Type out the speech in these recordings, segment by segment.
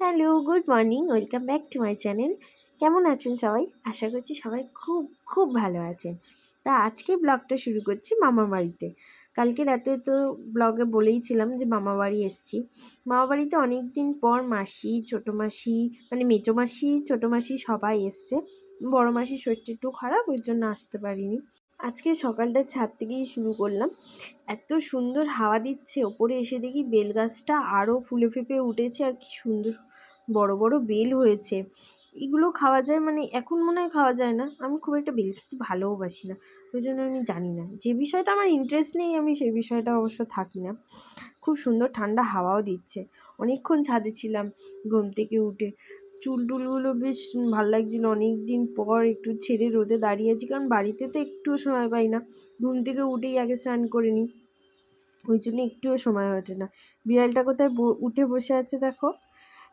Hello, good morning, welcome back to my channel. কেমন আছেন সবাই? আশা করছি সবাই খুব খুব ভালো আছেন। তা আজকে ব্লগটা শুরু করছি মামার বাড়িতে। কালকে রাতে তো ব্লগে বলেইছিলাম যে মামা বাড়ি এসছি। মামা বাড়িতে অনেক দিন পর মাসি, ছোটো মাসি মানে মেজো মাসি, ছোটো মাসি সবাই এসছে। বড় মাসির শরীরটা একটু খারাপ, ওই জন্য আসতে পারিনি। আজকে সকালটা ছাদ থেকেই শুরু করলাম। এত সুন্দর হাওয়া দিচ্ছে, ওপরে এসে দেখি বেল গাছটা আরও ফুলে ফেঁপে উঠেছে আর কি সুন্দর বড় বড় বেল হয়েছে। এগুলো খাওয়া যায় মানে এখন মনে হয় খাওয়া যায় না। আমি খুব একটা বেল খেতে ভালোওবাসি না, ওই জন্য আমি জানি না। যে বিষয়টা আমার ইন্টারেস্ট নেই, আমি সেই বিষয়টা অবশ্য থাকি না। খুব সুন্দর ঠান্ডা হাওয়াও দিচ্ছে। অনেকক্ষণ ছাদে ছিলাম, ঘুম থেকে উঠে চুল টুলগুলো বেশ ভালো লাগছিল। অনেক দিন পর একটু ছেড়ে রোদে দাঁড়িয়ে আছি, কারণ বাড়িতে তো একটুও সময় পাই না। ঘুম থেকে উঠেই আগে স্নান করে নিই। ওই জন্য একটুও সময় ওঠে না। বিড়ালটা কোথায় উঠে বসে আছে দেখো।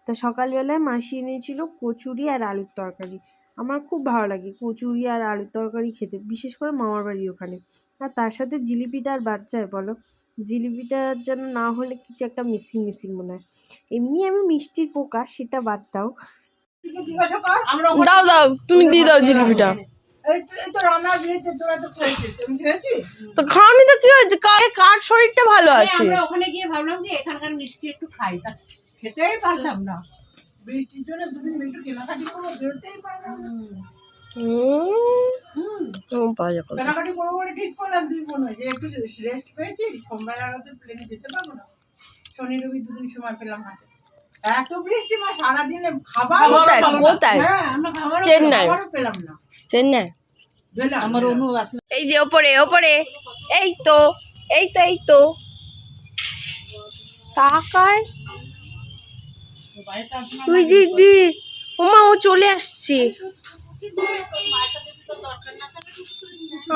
তা সকালবেলায় মাসি এনেছিল কচুরি আর আলুর তরকারি। আমার খুব ভালো লাগে কচুরি আর আলুর তরকারি খেতে, বিশেষ করে মামার বাড়ির ওখানে। আর তার সাথে জিলিপিটা আর বাচ্চায় বলো। জিলিপিটা যেন না হলে কিছু একটা মিসিং মিসিং মনে হয়। এমনি আমি মিষ্টির পোকা সেটা বাদ দাও। জিজ্ঞাসা কর আমরা দাও দাও তুমি দিয়ে দাও জিলিপিটা। তো তো খাওনি কি হয়েছে? কার কার শরীরটা ভালো আছে? আমরা ওখানে গিয়ে ভাবলাম যে এখানকার মিষ্টি একটু খাই তা খেতেই পারলাম না। বৃষ্টির জন্য দুদিন কেনাকাটি করব বেরোতেই পারলাম না। হুম, হুম, কেনাকাটি করব বলে ঠিক করলাম দুই বোন যে একটু রেস্ট পেয়েছি সোমবার আগে প্লেনে যেতে পারব না। শনি রবি দুদিন সময় পেলাম হাতে। এত বৃষ্টি মা সারাদিনে খাবার কোথায়? কোথায়? হ্যাঁ আমরা খাবারও চেন্নাই। পেলাম না। চেন্নাই? আমার অনু আসলে। এই যে ওপরে ওপরে। এই তো এই তো এই তো। তাকায়। তুই দিদি ওমা ও চলে আসছে।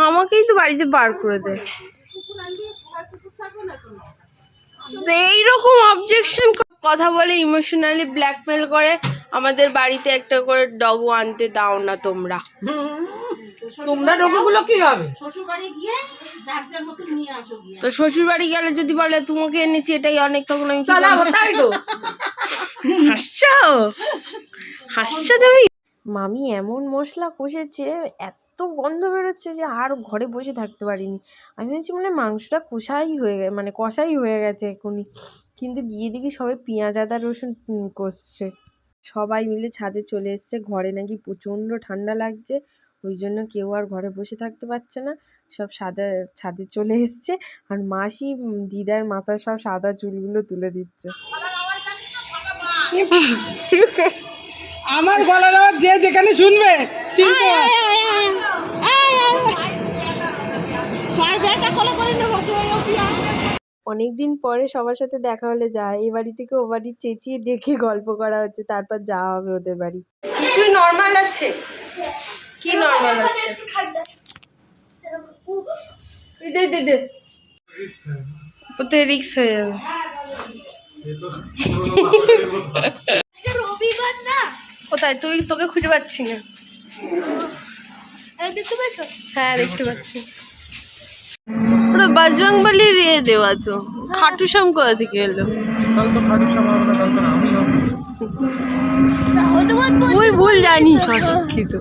আমাকেই তো বাড়িতে বার করে দেয় এইরকম অবজেকশন কথা বলে ইমোশনালি ব্ল্যাকমেল করে আমাদের বাড়িতে একটা করে ডগও আনতে দাও না তোমরা। তোমরা ডোকুগুলো কি হবে তো শ্বশুর বাড়ি গেলে যদি বলে তোমাকে এনেছি এটাই অনেক তখন আমি? তাই তো? হাসছো? হাসছো তুমি? মামি এমন মশলা কষেছে এত গন্ধ বেরোচ্ছে যে আর ঘরে বসে থাকতে পারিনি। আমি ভাবছি মানে মাংসটা কষাই হয়ে গেছে মানে কষাই হয়ে গেছে এখনই। কিন্তু গিয়ে দেখি সবাই পেঁয়াজ আদা রসুন কষছে। সবাই মিলে ছাদে চলে এসছে। ঘরে নাকি প্রচণ্ড ঠান্ডা লাগছে ওই জন্য কেউ আর ঘরে বসে থাকতে পারছে না। সব সাদা ছাদে চলে এসছে আর মাসি দিদার মাথার সব সাদা চুলগুলো তুলে দিচ্ছে। আমার গলার আওয়াজ যে যেখানে শুনবে চিনতে অনেক দিন পরে সবার সাথে দেখা হলে যায় এ বাড়ি থেকে ও বাড়ি চেঁচিয়ে ডেকে গল্প করা হচ্ছে তারপর যাওয়া হবে ওদের বাড়ি। কিছুই নর্মাল আছে? কি নর্মাল আছে? এই দে দে দে। ওতে রিক্স হয়ে যাবে। কোথায়? তুই তোকে খুঁজে পাচ্ছি না। হ্যাঁ দেখতে পাচ্ছি? ওটা বালির ইয়ে দেওয়া তো। খাটু শ্যাম কোথা থেকে এলো? তুই ভুল জানিস অশিক্ষিত।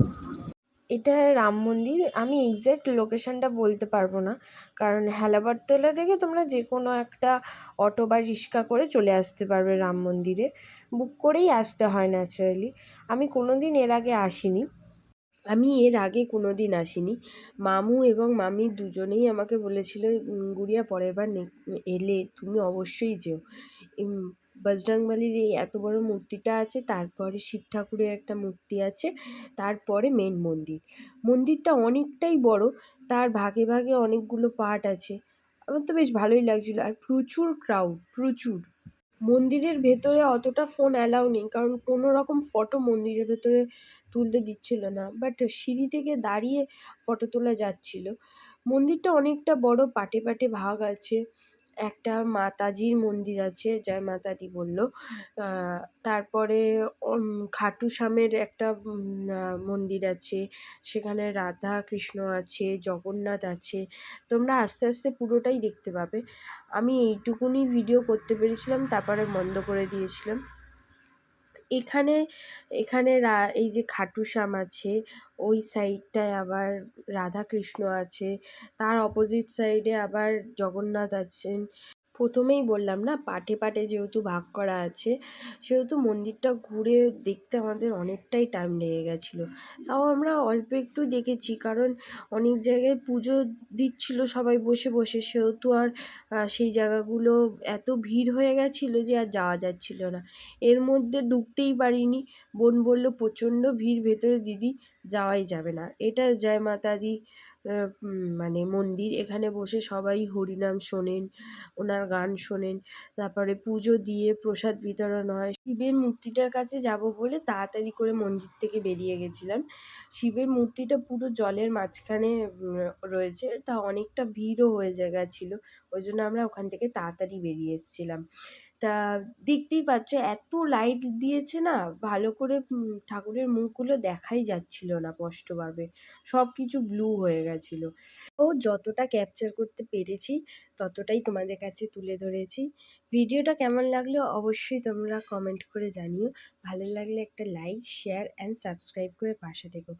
এটা রাম মন্দির। আমি এক্স্যাক্ট লোকেশানটা বলতে পারব না। কারণ হেলাবারতলা থেকে তোমরা যে কোনো একটা অটো বা রিক্সা করে চলে আসতে পারবে রাম মন্দিরে। বুক করেই আসতে হয় ন্যাচারালি আমি কোনো দিন এর আগে আসিনি। আমি এর আগে কোনো দিন আসিনি। মামু এবং মামি দুজনেই আমাকে বলেছিল গুড়িয়া পরের বার এলে তুমি অবশ্যই যেও। বজরংবলির এই এত বড় মূর্তিটা আছে, তারপরে শিব ঠাকুরের একটা মূর্তি আছে, তারপরে মেন মন্দির। মন্দিরটা অনেকটাই বড়, তার ভাগে ভাগে অনেকগুলো পার্ট আছে। আমার তো বেশ ভালোই লাগছিল, আর প্রচুর ক্রাউড প্রচুর। মন্দিরের ভেতরে অতটা ফোন অ্যালাউ নেই, কারণ কোনো রকম ফটো মন্দিরের ভেতরে তুলতে দিচ্ছিল না বাট সিঁড়ি থেকে দাঁড়িয়ে ফটো তোলা যাচ্ছিল। মন্দিরটা অনেকটা বড়, পাটে পাটে ভাগ আছে। একটা মাতাজির মন্দির আছে জয় মাতাজি বলল। তারপরে খাটু শ্যামের একটা মন্দির আছে। সেখানে রাধা কৃষ্ণ আছে, জগন্নাথ আছে। তোমরা আস্তে আস্তে পুরোটাই দেখতে পাবে। আমি এইটুকুনি ভিডিও করতে পেরেছিলাম, তারপরে বন্ধ করে দিয়েছিলাম। এখানে এখানে রা- এই যে খাটু শ্যাম আছে, ওই সাইডটায় আবার রাধাকৃষ্ণ আছে, তার অপোজিট সাইডে আবার জগন্নাথ আছেন। প্রথমেই বললাম না, পাটে পাটে যেহেতু ভাগ করা আছে, সেহেতু মন্দিরটা ঘুরে দেখতে আমাদের অনেকটাই টাইম লেগে গেছিল। তাও আমরা অল্প একটু দেখেছি, কারণ অনেক জায়গায় পুজো দিচ্ছিল সবাই বসে বসে, সেহেতু আর সেই জায়গাগুলো এত ভিড় হয়ে গেছিল যে আর যাওয়া যাচ্ছিল না। এর মধ্যে ঢুকতেই পারিনি, বোন বলল, প্রচণ্ড ভিড়, ভেতরে দিদি যাওয়াই যাবে না। এটা জয় মাতা দি মানে মন্দির। এখানে বসে সবাই হরিনাম শোনেন, ওনার গান শোনেন। তারপরে পুজো দিয়ে প্রসাদ বিতরণ হয়। শিবের মূর্তিটার কাছে যাব বলে তাড়াতাড়ি করে মন্দির থেকে বেরিয়ে গেছিলাম। শিবের মূর্তিটা পুরো জলের মাঝখানে রয়েছে। তা অনেকটা ভিড়ও হয়ে যায় গেছিল ওই জন্য আমরা ওখান থেকে তাড়াতাড়ি বেরিয়ে এসেছিলাম। তা দেখতেই পাচ্ছ, এত লাইট দিয়েছে না, ভালো করে ঠাকুরের মুখগুলো দেখাই যাচ্ছিল না স্পষ্টভাবে। সব কিছু ব্লু হয়ে গেছিল। ও যতটা ক্যাপচার করতে পেরেছি, ততটাই তোমাদের কাছে তুলে ধরেছি। ভিডিওটা কেমন লাগল অবশ্যই তোমরা কমেন্ট করে জানিও। ভালো লাগলে একটা লাইক শেয়ার অ্যান্ড সাবস্ক্রাইব করে পাশে থেকো।